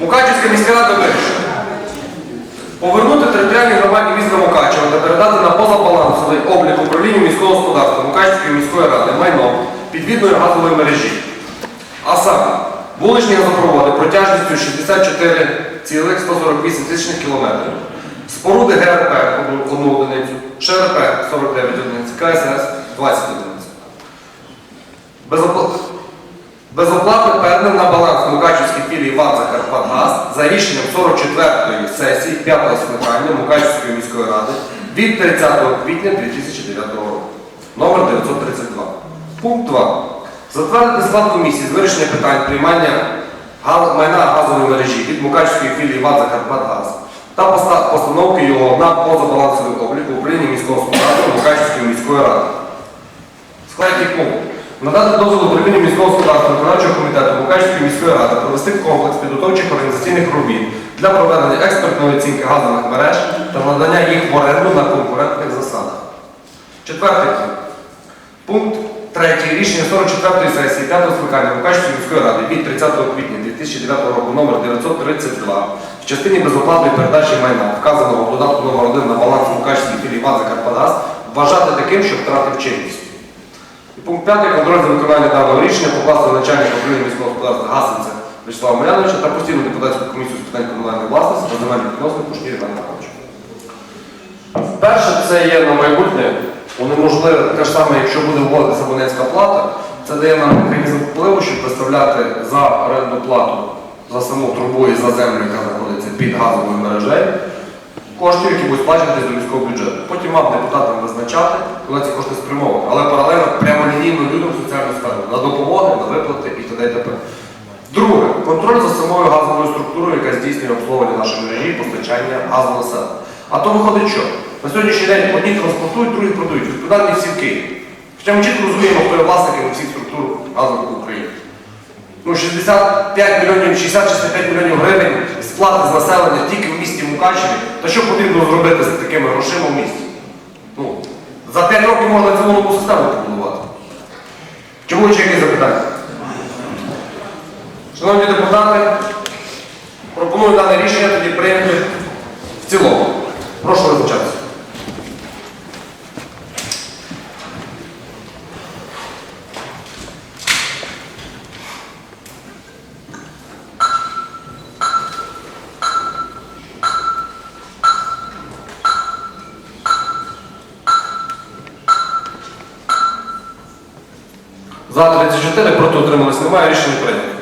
Мукачівська міська рада вирішила повернути територіальній громаді міста Мукачева та передати на позабалансовий облік управління міського господарства Мукачівської міської ради майно підвідної газової мережі. А саме вуличні газопроводи протяжністю 64,148 тисячних кілометрів, споруди ГРП одну- одну одиницю, ШРП 49 одиниць, КСС 20 одиниць. Безопла- Безоплатно передано на баланс Мукачівській філії ВАТ «Закарпатгаз» за рішенням 44-ї сесії 5-го скликання Мукачівської міської ради від 30 квітня 2009 року. Номер 932. Пункт 2. Затвердити склад комісії з вирішення питань приймання майна газової мережі від Мукачівської філії ВАТ «Закарпатгаз» та постановки його на позабалансовий облік в управлінні міського господарства Мукачівської міської ради. Складний пункт. Надати дозвіл управлінню міського господарства виконавчого комітету міської ради провести комплекс підготовчих організаційних робіт для проведення експертної оцінки газових мереж та надання їх в оренду на конкурентних засадах. Четвертий пункт. Пункт 3 рішення 44-ї сесії 5-го скликання Мукачівської міської ради від 30 квітня 2009 року номер 932 в частині безоплатної передачі майна, вказаного в додатку номер 1 на баланс Мукачівської філії ВАЗа Карпадас, вважати таким, що втратив чинність. І пункт 5. Контроль за виконання даного рішення покласти на начальника управління міського господарства Гасенця Вячеслава Маряновича та постійну депутатську комісію з питань комунальної власності та земельних відносин Кушнір Івана Михайловича. Перше, це є на майбутнє унеможливе те ж саме, якщо буде вводитися абонентська плата, це дає нам механізм впливу, щоб представляти за орендну плату за саму трубу і за землю, яка знаходиться під газовою мережею, коштів, які будуть сплачуватись до міського бюджету. Потім вам депутатам визначати, коли ці кошти спрямовані, на допомоги, на виплати і т.д. і т.п. Друге, контроль за самою газовою структурою, яка здійснює обслуговування нашої мережі постачання газу населення. А то виходить що? На сьогоднішній день одні транспортують, другі продають. Господарні всі в Києві. Хоча ми чітко розуміємо, хто є власниками всіх структур газових в Україні. Ну, 65 мільйонів, 60-65 мільйонів гривень сплати з населення тільки в місті Мукачеві. Та що потрібно зробити з такими грошима в місті? Ну, за 5 років можна цілу нову систему. Чому ще якісь запитання? Шановні депутати, пропоную дане рішення тоді прийняти в цілому. Прошу визначатися. За 34 проти утримались немає, рішення прийнято.